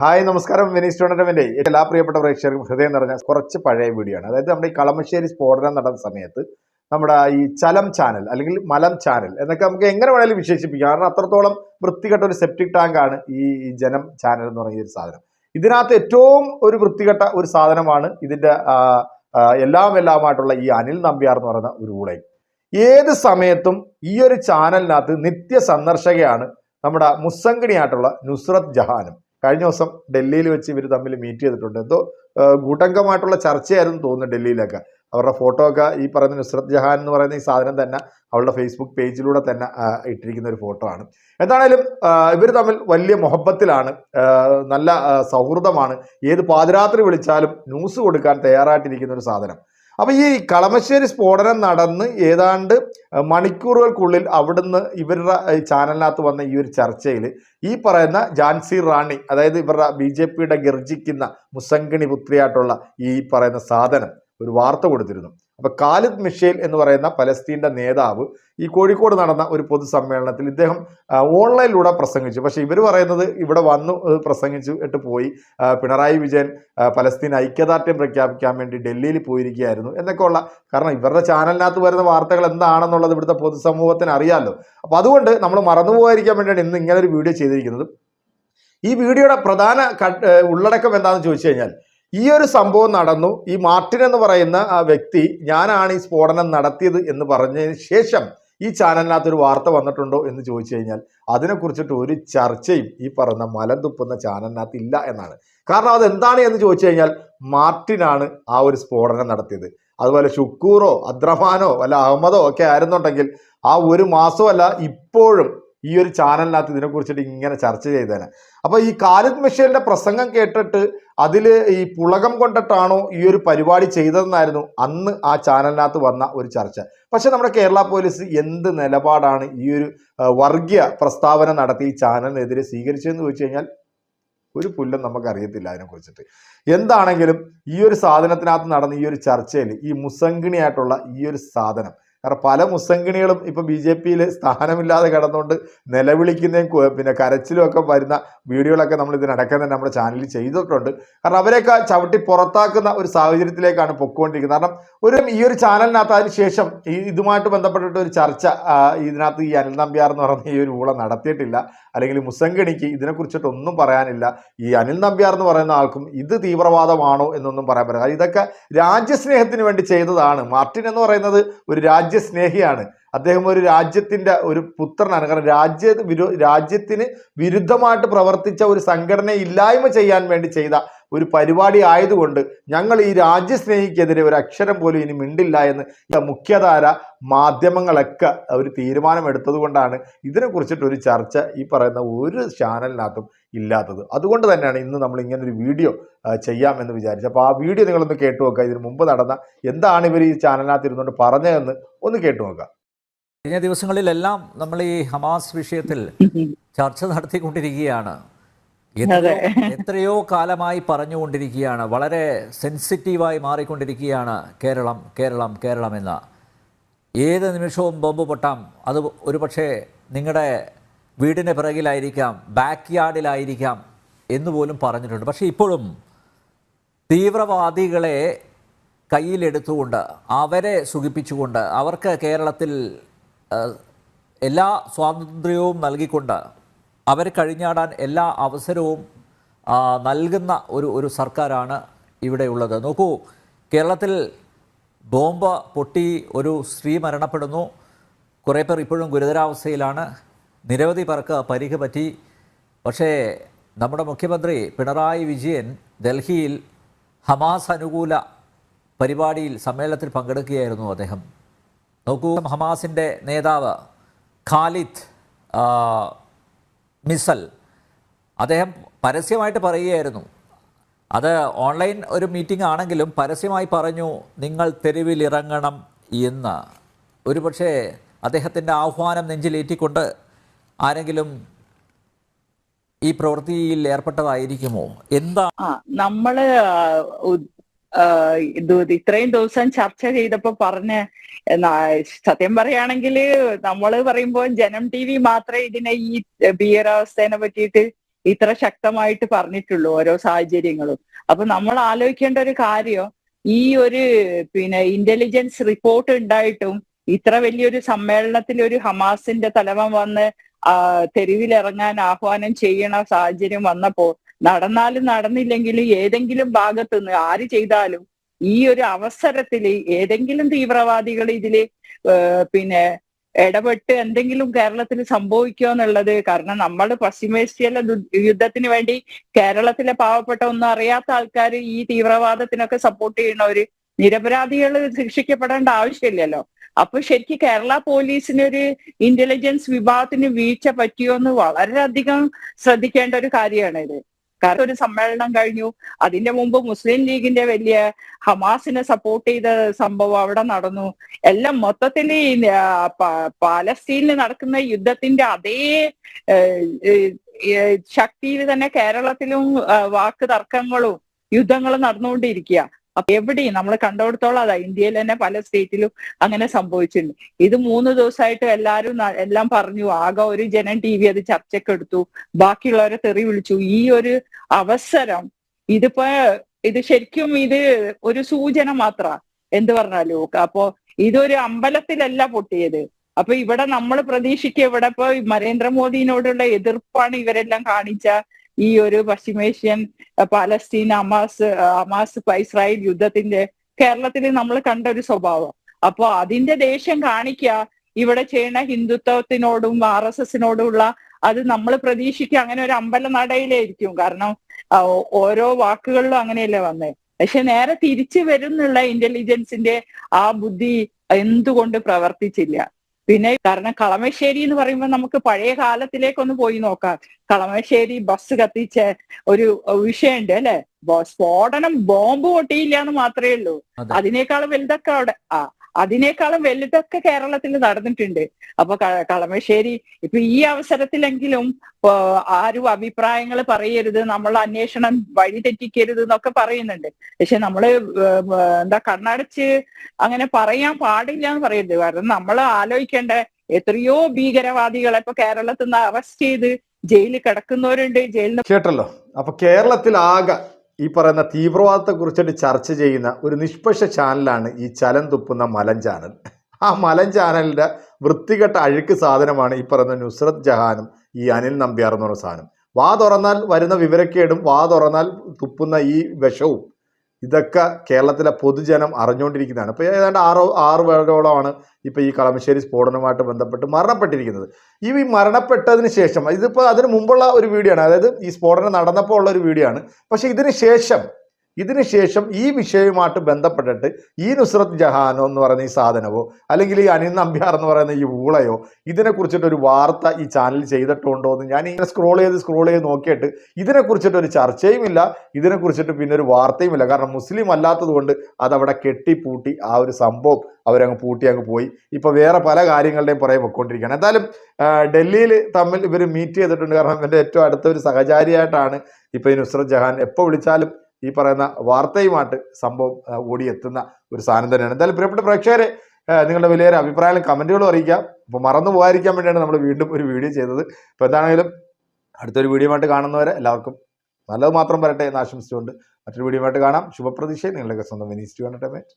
Hi നമസ്കാരം. Vinees tournament എല്ലാ പ്രിയപ്പെട്ട പ്രേക്ഷകർക്കും ഹൃദയം നിറഞ്ഞ കുറച്ച് പഴയ വീഡിയോ ആണ്. അതായത് നമ്മുടെ ഈ കളമശ്ശേരി സ്ഫോടനം നടന്ന സമയത്ത് നമ്മുടെ ഈ ചലം ചാനൽ അല്ലെങ്കിൽ മലം ചാനൽ എന്നൊക്കെ നമുക്ക് എങ്ങനെ വേണമെങ്കിലും വിശേഷിപ്പിക്കാം. കാരണം അത്രത്തോളം വൃത്തികെട്ട ഒരു സെപ്റ്റിക് ടാങ്ക് ആണ് ഈ ജനം ചാനൽ എന്ന് പറയുന്ന ഒരു സാധനം. ഇതിനകത്ത് ഏറ്റവും ഒരു വൃത്തികെട്ട ഒരു സാധനമാണ് ഇതിന്റെ എല്ലാം എല്ലാമായിട്ടുള്ള ഈ അനിൽ നമ്പ്യാർ എന്ന് പറയുന്ന ഒരു ഊളയും ഏത് സമയത്തും ഈ ഒരു ചാനലിനകത്ത് നിത്യ സന്ദർശകയാണ് നമ്മുടെ മുസ്സങ്കിണിയായിട്ടുള്ള നുസ്രത് ജഹാനും. കഴിഞ്ഞ ദിവസം ഡൽഹിയിൽ വെച്ച് ഇവർ തമ്മിൽ മീറ്റ് ചെയ്തിട്ടുണ്ട്. എന്തോ ഗൂഢംഗമായിട്ടുള്ള ചർച്ചയായിരുന്നു തോന്നുന്നു ഡൽഹിയിലൊക്കെ. അവരുടെ ഫോട്ടോ ഒക്കെ ഈ പറയുന്ന നുസ്രത് ജഹാൻ എന്ന് പറയുന്ന ഈ സാധനം തന്നെ അവളുടെ ഫേസ്ബുക്ക് പേജിലൂടെ തന്നെ ഇട്ടിരിക്കുന്ന ഒരു ഫോട്ടോ ആണ്. എന്താണേലും ഇവർ തമ്മിൽ വലിയ മൊഹബത്തിലാണ് നല്ല സൗഹൃദമാണ്. ഏത് പാതിരാത്രി വിളിച്ചാലും ന്യൂസ് കൊടുക്കാൻ തയ്യാറായിട്ടിരിക്കുന്ന ഒരു സാധനം. അപ്പൊ ഈ കളമശ്ശേരി സ്ഫോടനം നടന്ന് ഏതാണ്ട് മണിക്കൂറുകൾക്കുള്ളിൽ അവിടുന്ന് ഇവരുടെ ചാനലിനകത്ത് വന്ന ഈ ഒരു ചർച്ചയിൽ ഈ പറയുന്ന ജാൻസി റാണി അതായത് ഇവരുടെ ബി ജെ പിയുടെ ഗർജിക്കുന്ന മുസംഗിണി പുത്രിയായിട്ടുള്ള ഈ പറയുന്ന സാധനം ഒരു വാർത്ത കൊടുത്തിരുന്നു. അപ്പൊ ഖാലിദ് മിഷേൽ എന്ന് പറയുന്ന പലസ്തീന്റെ നേതാവ് ഈ കോഴിക്കോട് നടന്ന ഒരു പൊതുസമ്മേളനത്തിൽ ഇദ്ദേഹം ഓൺലൈനിലൂടെ പ്രസംഗിച്ചു. പക്ഷേ ഇവർ പറയുന്നത് ഇവിടെ വന്നു പ്രസംഗിച്ചു ഇട്ട് പോയി. പിണറായി വിജയൻ പലസ്തീൻ ഐക്യദാർഢ്യം പ്രഖ്യാപിക്കാൻ വേണ്ടി ഡൽഹിയിൽ പോയിരിക്കുകയായിരുന്നു എന്നൊക്കെ ഉള്ള കാരണം ഇവരുടെ ചാനലിനകത്ത് വരുന്ന വാർത്തകൾ എന്താണെന്നുള്ളത് ഇവിടുത്തെ പൊതുസമൂഹത്തിന് അറിയാമല്ലോ അപ്പോൾ അതുകൊണ്ട് നമ്മൾ മറന്നുപോകാതിരിക്കാൻ വേണ്ടിയാണ് ഇന്ന് ഇങ്ങനെ ഒരു വീഡിയോ ചെയ്തിരിക്കുന്നത്. ഈ വീഡിയോയുടെ പ്രധാന ഉള്ളടക്കം എന്താണെന്ന് ചോദിച്ചു കഴിഞ്ഞാൽ ഈ ഒരു സംഭവം നടന്നു. ഈ മാർട്ടിൻ എന്ന് പറയുന്ന ആ വ്യക്തി ഞാനാണ് ഈ സ്ഫോടനം നടത്തിയത് എന്ന് പറഞ്ഞതിന് ശേഷം ഈ ചാനലിനകത്ത് ഒരു വാർത്ത വന്നിട്ടുണ്ടോ എന്ന് ചോദിച്ചു കഴിഞ്ഞാൽ അതിനെക്കുറിച്ചിട്ട് ഒരു ചർച്ചയും ഈ പറഞ്ഞ മലം തുപ്പുന്ന ചാനലിനകത്ത് ഇല്ല എന്നാണ്. കാരണം അതെന്താണ് എന്ന് ചോദിച്ചു കഴിഞ്ഞാൽ മാർട്ടിനാണ് ആ ഒരു സ്ഫോടനം നടത്തിയത്. അതുപോലെ ഷുക്കൂറോ അദ്രമാനോ വല്ല അഹമ്മദോ ഒക്കെ ആയിരുന്നുണ്ടെങ്കിൽ ആ ഒരു മാസമല്ല ഇപ്പോഴും ഈ ഒരു ചാനലിനകത്ത് ഇതിനെക്കുറിച്ചിട്ട് ഇങ്ങനെ ചർച്ച ചെയ്തേനെ. അപ്പൊ ഈ കാലിദ് മിഷേലിന്റെ പ്രസംഗം കേട്ടിട്ട് അതിൽ ഈ പുളകം കൊണ്ടിട്ടാണോ ഈ ഒരു പരിപാടി ചെയ്തതെന്നായിരുന്നു അന്ന് ആ ചാനലിനകത്ത് വന്ന ഒരു ചർച്ച. പക്ഷെ നമ്മുടെ കേരള പോലീസ് എന്ത് നിലപാടാണ് ഈ ഒരു വർഗീയ പ്രസ്താവന നടത്തി ഈ ചാനലിനെതിരെ സ്വീകരിച്ചതെന്ന് ചോദിച്ചു കഴിഞ്ഞാൽ ഒരു പുല്ലും നമുക്ക് അറിയത്തില്ല അതിനെക്കുറിച്ചിട്ട്. എന്താണെങ്കിലും ഈ ഒരു സാധനത്തിനകത്ത് നടന്ന ഈ ഒരു ചർച്ചയിൽ ഈ മുസംഗിണിയായിട്ടുള്ള ഈ ഒരു സാധനം കാരണം പല മുസ്സംഗിണികളും ഇപ്പം ബി ജെ പിയിൽ സ്ഥാനമില്ലാതെ കിടന്നുകൊണ്ട് നിലവിളിക്കുന്നതും പിന്നെ കരച്ചിലും ഒക്കെ വരുന്ന വീഡിയോകളൊക്കെ നമ്മൾ ഇതിനടക്കം തന്നെ നമ്മുടെ ചാനലിൽ ചെയ്തിട്ടുണ്ട്. കാരണം അവരെയൊക്കെ ചവിട്ടി പുറത്താക്കുന്ന ഒരു സാഹചര്യത്തിലേക്കാണ് പൊക്കോണ്ടിരിക്കുന്നത്. കാരണം ഒരു ഈ ഒരു ചാനലിനകത്ത് അതിന് ശേഷം ഈ ഇതുമായിട്ട് ബന്ധപ്പെട്ടിട്ട് ഒരു ചർച്ച ഇതിനകത്ത് ഈ അനിൽ നമ്പ്യാർ എന്ന് പറയുന്ന ഈ ഒരു ഊള നടത്തിയിട്ടില്ല. അല്ലെങ്കിൽ മുസ്സംഗിണിക്ക് ഇതിനെക്കുറിച്ചിട്ട് ഒന്നും പറയാനില്ല. ഈ അനിൽ നമ്പ്യാർ എന്ന് പറയുന്ന ആൾക്കും ഇത് തീവ്രവാദമാണോ എന്നൊന്നും പറയാൻ പറ്റില്ല. ഇതൊക്കെ രാജ്യസ്നേഹത്തിന് വേണ്ടി ചെയ്തതാണ്. മാർട്ടിൻ എന്ന് പറയുന്നത് ഒരു രാജ്യസ്നേഹിയാണ് അദ്ദേഹം ഒരു രാജ്യത്തിന്റെ ഒരു പുത്രനാണ്. കാരണം രാജ്യ വിരോ രാജ്യത്തിന് വിരുദ്ധമായിട്ട് പ്രവർത്തിച്ച ഒരു സംഘടന ഇല്ലായ്മ ചെയ്യാൻ വേണ്ടി ചെയ്ത ഒരു പരിപാടി ആയതുകൊണ്ട് ഞങ്ങൾ ഈ രാജ്യസ്നേഹിക്കെതിരെ ഒരു അക്ഷരം പോലും ഇനി മിണ്ടില്ല എന്ന് മുഖ്യധാര മാധ്യമങ്ങളൊക്കെ ഒരു തീരുമാനം എടുത്തത് കൊണ്ടാണ് ഇതിനെക്കുറിച്ചിട്ടൊരു ചർച്ച ഈ പറയുന്ന ഒരു ചാനലിനകത്തും ഇല്ലാത്തത്. അതുകൊണ്ട് തന്നെയാണ് ഇന്ന് നമ്മൾ ഇങ്ങനെ ഒരു വീഡിയോ ചെയ്യാമെന്ന് വിചാരിച്ചത്. അപ്പോൾ ആ വീഡിയോ നിങ്ങളൊന്ന് കേട്ടു നോക്കുക ഇതിന് മുമ്പ് നടന്ന എന്താണ് ഇവർ ഈ ചാനലിനകത്ത് ഇരുന്നുകൊണ്ട് പറഞ്ഞതെന്ന് ഒന്ന് കേട്ടു നോക്കുക കഴിഞ്ഞ ദിവസങ്ങളിലെല്ലാം നമ്മൾ ഈ ഹമാസ് വിഷയത്തിൽ ചർച്ച നടത്തിക്കൊണ്ടിരിക്കുകയാണ്. എത്രയോ കാലമായി പറഞ്ഞുകൊണ്ടിരിക്കുകയാണ്. വളരെ സെൻസിറ്റീവായി മാറിക്കൊണ്ടിരിക്കുകയാണ് കേരളം കേരളം കേരളം എന്ന. ഏത് നിമിഷവും ബോംബ് പൊട്ടാം. അത് ഒരുപക്ഷെ നിങ്ങളുടെ വീടിന്റെ പിറകിലായിരിക്കാം ബാക്ക് യാർഡിലായിരിക്കാം എന്ന് പോലും പറഞ്ഞിട്ടുണ്ട്. പക്ഷേ ഇപ്പോഴും തീവ്രവാദികളെ കയ്യിലെടുത്തുകൊണ്ട് അവരെ സുഖിപ്പിച്ചുകൊണ്ട് അവർക്ക് കേരളത്തിൽ എല്ലാ സ്വാതന്ത്ര്യവും നൽകിക്കൊണ്ട് അവർ കഴിഞ്ഞാടാൻ എല്ലാ അവസരവും നൽകുന്ന ഒരു ഒരു സർക്കാരാണ് ഇവിടെയുള്ളത് നോക്കൂ കേരളത്തിൽ ബോംബ് പൊട്ടി ഒരു സ്ത്രീ മരണപ്പെടുന്നു. കുറേ പേർ ഇപ്പോഴും ഗുരുതരാവസ്ഥയിലാണ്. നിരവധി പേർക്ക് പരിക്ക് പറ്റി. പക്ഷേ നമ്മുടെ മുഖ്യമന്ത്രി പിണറായി വിജയൻ ഡൽഹിയിൽ ഹമാസ് അനുകൂല പരിപാടിയിൽ സമ്മേളനത്തിൽ പങ്കെടുക്കുകയായിരുന്നു അദ്ദേഹം. നോക്കൂ ഹമാസിന്റെ നേതാവ് ഖാലിദ് മിസൽ. അദ്ദേഹം പരസ്യമായിട്ട് പറയുകയായിരുന്നു. അത് ഓൺലൈൻ ഒരു മീറ്റിംഗ് ആണെങ്കിലും പരസ്യമായി പറഞ്ഞു നിങ്ങൾ തെരുവിലിറങ്ങണം എന്ന്. ഒരുപക്ഷെ അദ്ദേഹത്തിന്റെ ആഹ്വാനം നെഞ്ചിലേറ്റിക്കൊണ്ട് ആരെങ്കിലും ഈ പ്രവൃത്തിയിൽ ഏർപ്പെട്ടതായിരിക്കുമോ? എന്താ നമ്മൾ ഇത് ഇത്രയും ദിവസം ചർച്ച ചെയ്തപ്പോ പറഞ്ഞ സത്യം പറയുകയാണെങ്കിൽ നമ്മൾ പറയുമ്പോൾ ജനം ടി വി മാത്രമേ ഇതിനെ ഈ ഭീകരാവസ്ഥേനെ പറ്റിയിട്ട് ഇത്ര ശക്തമായിട്ട് പറഞ്ഞിട്ടുള്ളൂ ഓരോ സാഹചര്യങ്ങളും. അപ്പൊ നമ്മൾ ആലോചിക്കേണ്ട ഒരു കാര്യം ഈ ഒരു പിന്നെ ഇന്റലിജൻസ് റിപ്പോർട്ട് ഉണ്ടായിട്ടും ഇത്ര വലിയൊരു സമ്മേളനത്തിൽ ഒരു ഹമാസിന്റെ തലവൻ വന്ന് തെരുവിലിറങ്ങാൻ ആഹ്വാനം ചെയ്യണ സാഹചര്യം വന്നപ്പോ നടന്നാലും നടന്നില്ലെങ്കിലും ഏതെങ്കിലും ഭാഗത്ത് നിന്ന് ആര് ചെയ്താലും ഈ ഒരു അവസരത്തിൽ ഏതെങ്കിലും തീവ്രവാദികൾ ഇതിൽ പിന്നെ ഇടപെട്ട് എന്തെങ്കിലും കേരളത്തിൽ സംഭവിക്കുക എന്നുള്ളത് കാരണം നമ്മൾ പശ്ചിമേഷ്യയിലെ യുദ്ധത്തിന് വേണ്ടി കേരളത്തിലെ പാവപ്പെട്ട ഒന്നും അറിയാത്ത ആൾക്കാർ ഈ തീവ്രവാദത്തിനൊക്കെ സപ്പോർട്ട് ചെയ്യുന്നവര് നിരപരാധികൾ ശിക്ഷിക്കപ്പെടേണ്ട ആവശ്യമില്ലല്ലോ. അപ്പൊ ശരിക്കും കേരള പോലീസിന് ഒരു ഇന്റലിജൻസ് വിഭാഗത്തിന് വീഴ്ച പറ്റിയോ എന്ന് വളരെയധികം ശ്രദ്ധിക്കേണ്ട ഒരു കാര്യമാണ് ഇത് കാരണം ഒരു സമ്മേളനം കഴിഞ്ഞു. അതിന്റെ മുമ്പ് മുസ്ലിം ലീഗിന്റെ വലിയ ഹമാസിനെ സപ്പോർട്ട് ചെയ്ത സംഭവം അവിടെ നടന്നു. എല്ലാം മൊത്തത്തിൽ പാലസ്തീനിൽ നടക്കുന്ന യുദ്ധത്തിന്റെ അതേ ശക്തിയിൽ തന്നെ കേരളത്തിലും വാക്ക് തർക്കങ്ങളും യുദ്ധങ്ങളും നടന്നുകൊണ്ടിരിക്കുക അപ്പൊ എവിടെയും നമ്മൾ കണ്ടോടത്തോളം അതാ ഇന്ത്യയിൽ തന്നെ പല സ്റ്റേറ്റിലും അങ്ങനെ സംഭവിച്ചിട്ടുണ്ട്. ഇത് മൂന്ന് ദിവസമായിട്ട് എല്ലാരും എല്ലാം പറഞ്ഞു. ആകെ ഒരു ജനം ടി വി അത് ചർച്ചയ്ക്ക് എടുത്തു. ബാക്കിയുള്ളവരെ തെറി വിളിച്ചു. ഈ ഒരു അവസരം ഇതിപ്പോ ഇത് ശരിക്കും ഇത് ഒരു സൂചന മാത്ര. എന്ത് പറഞ്ഞാലോ അപ്പോ ഇതൊരു അമ്പലത്തിലല്ല പൊട്ടിയത്. അപ്പൊ ഇവിടെ നമ്മൾ പ്രതീക്ഷിക്കുക ഇവിടെ ഇപ്പൊ നരേന്ദ്രമോദിനോടുള്ള എതിർപ്പാണ് ഇവരെല്ലാം കാണിച്ച ഈ ഒരു പശ്ചിമേഷ്യൻ പാലസ്തീൻ അമാസ് അമാസ് ഇസ്രായേൽ യുദ്ധത്തിന്റെ കേരളത്തിൽ നമ്മൾ കണ്ട ഒരു സ്വഭാവം. അപ്പൊ അതിന്റെ ദേഷ്യം കാണിക്കുക ഇവിടെ ചെയ്യുന്ന ഹിന്ദുത്വത്തിനോടും ആർ എസ് എസിനോടുമുള്ള അത് നമ്മൾ പ്രതീക്ഷിക്കുക അങ്ങനെ ഒരു അമ്പല നടയിലായിരിക്കും കാരണം ഓരോ വാക്കുകളിലും അങ്ങനെയല്ലേ വന്നേ. പക്ഷെ നേരെ തിരിച്ചു വരുന്നുള്ള ഇന്റലിജൻസിന്റെ ആ ബുദ്ധി എന്തുകൊണ്ട് പ്രവർത്തിച്ചില്ല? പിന്നെ കാരണം കളമശ്ശേരി എന്ന് പറയുമ്പോൾ നമുക്ക് പഴയ കാലത്തിലേക്കൊന്ന് പോയി നോക്കാം. കളമശ്ശേരി ബസ് കത്തിച്ച ഒരു വിഷയമുണ്ട് അല്ലെ? സ്ഫോടനം ബോംബ് പൊട്ടിയില്ല എന്ന് മാത്രമേ ഉള്ളൂ. അതിനേക്കാൾ വലുതൊക്കെ അവിടെ ആ അതിനേക്കാളും വലുതൊക്കെ കേരളത്തിൽ നടന്നിട്ടുണ്ട്. അപ്പൊ കളമശ്ശേരി ഇപ്പൊ ഈ അവസരത്തിലെങ്കിലും ആരും അഭിപ്രായങ്ങൾ പറയരുത് നമ്മൾ അന്വേഷണം വഴി തെറ്റിക്കരുത് എന്നൊക്കെ പറയുന്നുണ്ട്. പക്ഷെ നമ്മൾ എന്താ കണ്ണടച്ച് അങ്ങനെ പറയാൻ പാടില്ല എന്ന് പറയരുത്. കാരണം നമ്മൾ ആലോചിക്കേണ്ട എത്രയോ ഭീകരവാദികളെ ഇപ്പൊ കേരളത്തിൽ നിന്ന് അറസ്റ്റ് ചെയ്ത് ജയിലിൽ കിടക്കുന്നവരുണ്ട് ജയിലിൽ കേട്ടല്ലോ. അപ്പൊ കേരളത്തിലാകെ ഈ പറയുന്ന തീവ്രവാദത്തെ കുറിച്ചിട്ട് ചർച്ച ചെയ്യുന്ന ഒരു നിഷ്പക്ഷ ചാനലാണ് ഈ ചലം തുപ്പുന്ന മലൻ ചാനൽ. ആ മലൻ ചാനലിന്റെ വൃത്തികെട്ട അഴുക്ക് സാധനമാണ് ഈ പറയുന്ന നുസ്രത് ജഹാനും ഈ അനിൽ നമ്പ്യാർ എന്ന് പറയുന്ന സാധനം. വാ തുറന്നാൽ വരുന്ന വിവരക്കേടും വാ തുറന്നാൽ തുപ്പുന്ന ഈ വിഷവും ഇതൊക്കെ കേരളത്തിലെ പൊതുജനം അറിഞ്ഞുകൊണ്ടിരിക്കുന്നതാണ്. ഇപ്പോൾ ഏതാണ്ട് ആറോ ആറ് പേരോളമാണ് ഇപ്പോൾ ഈ കളമശ്ശേരി സ്ഫോടനവുമായിട്ട് ബന്ധപ്പെട്ട് മരണപ്പെട്ടിരിക്കുന്നത്. ഈ മരണപ്പെട്ടതിന് ശേഷം ഇതിപ്പോൾ അതിന് മുമ്പുള്ള ഒരു വീഡിയോ ആണ്. അതായത് ഈ സ്ഫോടനം നടന്നപ്പോൾ ഉള്ള ഒരു വീഡിയോ ആണ്. പക്ഷേ ഇതിന് ശേഷം ഇതിന് ശേഷം ഈ വിഷയവുമായിട്ട് ബന്ധപ്പെട്ടിട്ട് ഈ നുസ്രത്ത് ജഹാനോ എന്ന് പറയുന്ന ഈ സാധനമോ അല്ലെങ്കിൽ ഈ അനിൽ നമ്പ്യാർ എന്ന് പറയുന്ന ഈ ഊളയോ ഇതിനെ കുറിച്ചിട്ട് ഒരു വാർത്ത ഈ ചാനൽ ചെയ്തിട്ടുണ്ടോ എന്ന് ഞാൻ ഇങ്ങനെ സ്ക്രോൾ ചെയ്ത് സ്ക്രോൾ ചെയ്ത് നോക്കിയിട്ട് ഇതിനെ കുറിച്ചിട്ട് ഒരു ചർച്ചയും ഇല്ല ഇതിനെ കുറിച്ചിട്ട് പിന്നെ ഒരു വാർത്തയും ഇല്ല കാരണം മുസ്ലിം അല്ലാത്തത് കൊണ്ട് അതവിടെ കെട്ടിപ്പൂട്ടി ആ ഒരു സംഭവം അവരങ്ങ് പൂട്ടി അങ്ങ് പോയി. ഇപ്പൊ വേറെ പല കാര്യങ്ങളുടെയും പുറകെ പൊയ്ക്കൊണ്ടിരിക്കുകയാണ്. എന്തായാലും ഡൽഹിയിൽ തമ്മിൽ ഇവർ മീറ്റ് ചെയ്തിട്ടുണ്ട്. കാരണം ഇവന്റെ ഏറ്റവും അടുത്ത ഒരു സഹചാരിയായിട്ടാണ് ഇപ്പൊ ഈ നുസ്രത് ജഹാൻ. എപ്പോൾ വിളിച്ചാലും ഈ പറയുന്ന വാർത്തയുമായിട്ട് സംഭവം ഓടിയെത്തുന്ന ഒരു സാധനം തന്നെയാണ്. എന്തായാലും പ്രിയപ്പെട്ട പ്രേക്ഷകരെ നിങ്ങളുടെ വിലയേറെ അഭിപ്രായങ്ങളും കമന്റുകളും അറിയിക്കാം. അപ്പോൾ മറന്നു പോകാതിരിക്കാൻ വേണ്ടിയാണ് നമ്മൾ വീണ്ടും ഒരു വീഡിയോ ചെയ്തത്. ഇപ്പോൾ എന്താണെങ്കിലും അടുത്തൊരു വീഡിയോ ആയിട്ട് കാണുന്നവരെ എല്ലാവർക്കും നല്ലത് മാത്രം വരട്ടെ എന്ന് ആശംസിച്ചുകൊണ്ട് മറ്റൊരു വീഡിയോ ആയിട്ട് കാണാം. ശുഭപ്രതീക്ഷ. നിങ്ങളുടെയൊക്കെ സ്വന്തം വിനീസ് ടു എന്റർടൈൻമെന്റ്.